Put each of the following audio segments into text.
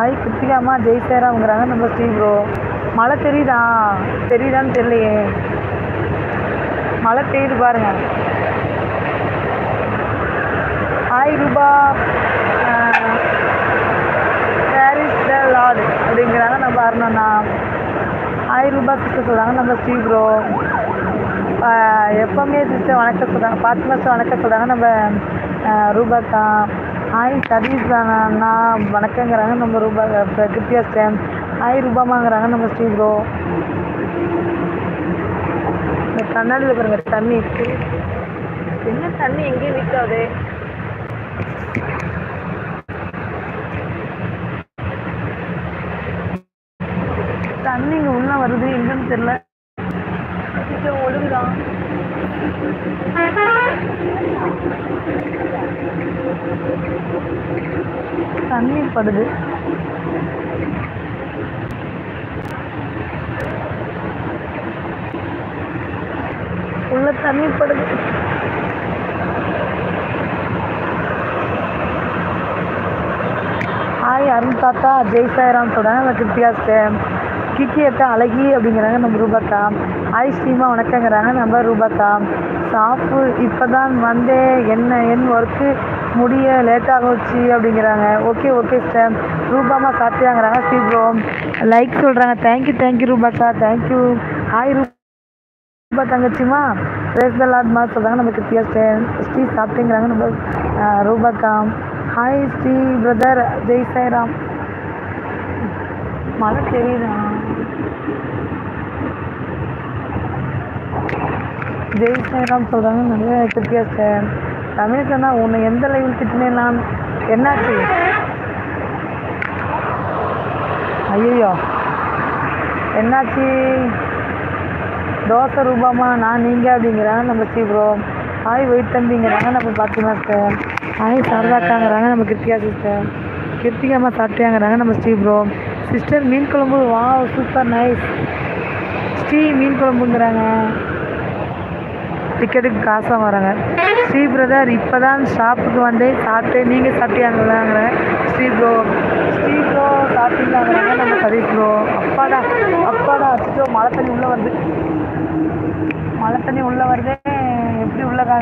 ஐ கிருத்திகாமா ஜெய் சேராம்ங்கிறாங்க நம்ம ஸ்ரீ ப்ரோ மழை தெரியுதா? தெரியுதான்னு தெரியலையே. மழை பெய்யுது பாருங்க. ஹாய் ரூபா பேரிஸ் த லார்டு அப்படிங்கிறாங்க நம்ம அருணண்ணா ஹாய் ரூபா சிஸ்டர் சொல்கிறாங்க நம்ம ஸ்ரீ ப்ரோ எப்போவுமே சிஸ்டர் வணக்கம் சொல்கிறாங்க பாத்திமா சிஸ்டர் வணக்கம் சொல்கிறாங்க நம்ம ரூபாக்கா ஹாய் சதீஷ் அண்ணா வணக்கங்கிறாங்க. நம்ம ரூபா இப்போ கிருத்தியா ஹாய் ரூபாமாங்கிறாங்க நம்ம ஸ்ரீ ப்ரோ. இந்த கண்ணாடியில் பாருங்க தண்ணி. இருக்கு என்ன தண்ணி எங்கேயும் நிற்காது தண்ணி இங்கே உள்ள வருது எங்கன்னு தெரியல. ஒழுங்குதான் ஒழுங்குதான் தண்ணீர் படுது உள்ள தண்ணீர் படுது ஹாய் அருண் தாத்தா ஜெய் சாய்ராம் சொல்கிறாங்க நான் கிருத்தியா இருக்கேன் கிக்கி அக்கா அழகி அப்படிங்கிறாங்க. நம்ம ரூபாக்கா ஹாய் ஸ்ரீமா வணக்கங்கிறாங்க. நம்ம ரூபாக்கா ஷாப்பு இப்போ தான் வந்தேன். என்ன என் ஒர்க்கு முடிய லேட்டாக போச்சு அப்படிங்கிறாங்க. ஓகே ஓகே சார் ரூபாமா சாப்பிட்டாங்கிறாங்க ஸ்ரீ ப்ரோ லைக் சொல்கிறாங்க தேங்க்யூ தேங்க்யூ ரூபாக்கா தேங்க்யூ ஹாய் ரூபா தங்கச்சிமா ரேஸ் லாட்மா சொல்கிறாங்க நம்ம கிருத்தியா ஸ்டேன் ஸ்ரீ சாப்பிட்டேங்கிறாங்க. நம்ம ரூபாக்கா ஹாய் ஸ்ரீ பிரதர் ஜெய் சாய்ராம். மழை தெரியுதா ஜெய் சாய்ராம் சொல்கிறாங்க நிறைய கிருத்தியா சார் ரமேஷ் அண்ணா உன்னை எந்த லைவில் திட்டினேன் நான் என்னாச்சு? ஐயோ என்னாச்சு? தோசை ரூபாமா நான் நீங்கள் அப்படிங்கிறாங்க நம்ம ஸ்ரீ ப்ரோ. ஹாய் வெயிட் தம்பிங்கிறாங்க நம்ம பாத்திமா சிஸ்டர் ஹாய் சாரதாக்காங்கிறாங்க நம்ம கிருத்திகா சிஸ்டர் கிருத்திகாமா சாப்பிட்டியாங்கிறாங்க நம்ம ஸ்ரீ ப்ரோ. சிஸ்டர் மீன் குழம்பு வா சூப்பர் நைஸ் ஸ்ரீ மீன் குழம்புங்கிறாங்க. டிக்கெட்டுக்கு காசாக வராங்க. ஸ்ரீ பிரதர் இப்போ தான் ஷாப்புக்கு வந்தேன். சாப்பிட்டேன். நீங்கள் சாப்பிட்டியாங்களாங்கிற ஸ்ரீ ப்ரோ ஸ்ரீ ப்ரோ சாப்பிட்டீங்களாங்கிறாங்க நம்ம சரி ப்ரோ அப்பாடா அப்பாடா அச்சோ மழை தண்ணி உள்ளே வருது. மழை தண்ணி உள்ளே வருதே. எப்படி உள்ளே கா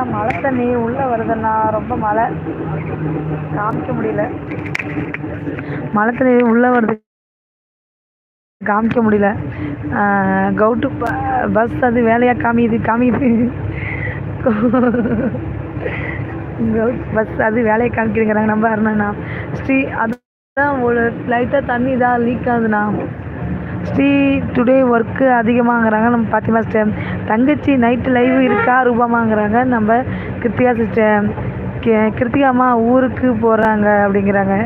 ஆனால் மழை தண்ணி உள்ளே வருதுண்ணா ரொம்ப மழை. காமிக்க முடியல. மழை தண்ணி உள்ளே வருது. காமிக்க முடியல. கவுட்டு பஸ் அது வேலையாக காமிக்குது காமிக்குது கவுட் பஸ் அது வேலையை காமிக்கிறேங்கிறாங்க நம்ம அருணண்ணா ஸ்ரீ அதுதான் ஒரு லைட்டாக தண்ணி இதாக லீக் ஆகுதுண்ணா ஸ்ரீ டுடே ஒர்க்கு அதிகமாகறாங்க. நம்ம பாத்திமா சிஸ்டர் தங்கச்சி நைட்டு லைவ் இருக்கா ரூபாமாங்கிறாங்க நம்ம கிருத்திகா சிஸ்டர் கிருத்திகாமா ஊருக்கு போகிறாங்க அப்படிங்கிறாங்க.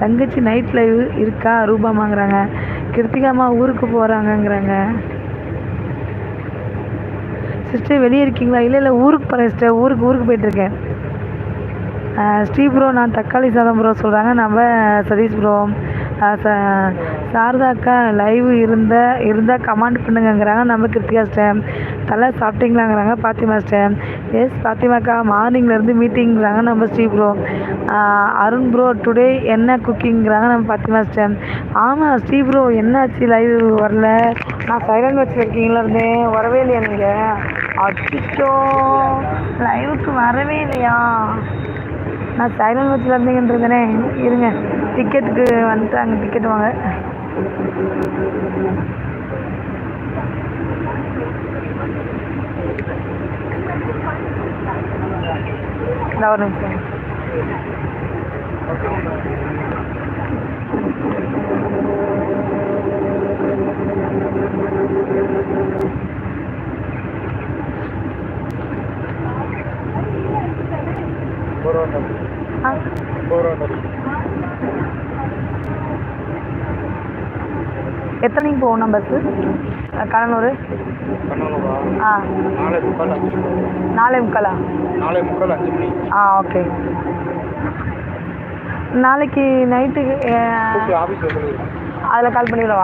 தங்கச்சி நைட் லைவ் இருக்கா ரூபாமாங்கிறாங்க கிருத்திகாமா ஊருக்கு போகிறாங்கங்கிறாங்க சிஸ்டர் வெளியே இருக்கீங்களா? இல்லை இல்லை ஊருக்கு போகிறேன் சிஸ்டர் ஊருக்கு ஊருக்கு போயிட்டுருக்கேன். ஸ்ரீ ப்ரோ நான் தக்காளி சாதம் ப்ரோ சொல்கிறாங்க நம்ம சதீஷ் ப்ரோ சாரதா அக்கா லைவ் இருந்த இருந்தால் கமெண்ட் பண்ணுங்கங்கிறாங்க. நம்ம கிருத்திகா ஸ்டேம் தலை சாப்பிட்டீங்களாங்கிறாங்க பாத்திமா ஸ்டேம் எஸ் பாத்திமாக்கா மார்னிங்லேருந்து மீட்டிங்கிறாங்க நம்ம Sri bro Arun bro today என்ன குக்கிங்கிறாங்க நம்ம பாத்திமா ஸ்டேம் ஆமாம் ஸ்ரீ ப்ரோ என்னாச்சு லைவ் வரல? நான் சைலண்ட் வச்சு இருக்கீங்களா இருந்தேன் வரவே இல்லையா நீங்கள் அச்சோ லைவுக்கு வரவே இல்லையா? நான் சைலண்ட் வச்சுல இருந்தீங்கன்றதுனே இருங்க. டிக்கெட்டுக்கு வந்துட்டாங்க டிக்கெட் வாங்க இந்த ஒரு நிமிஷம் ஆ எத்தனைக்கு போகணும் பஸ்ஸு கடலூர்? ஆ. நாளை முக்கால் நாலே முக்காலா? நாளை முக்கால் அஞ்சு மணி. ஆ ஓகே. நாளைக்கு நைட்டுக்கு அதில் கால் பண்ணிவிடவா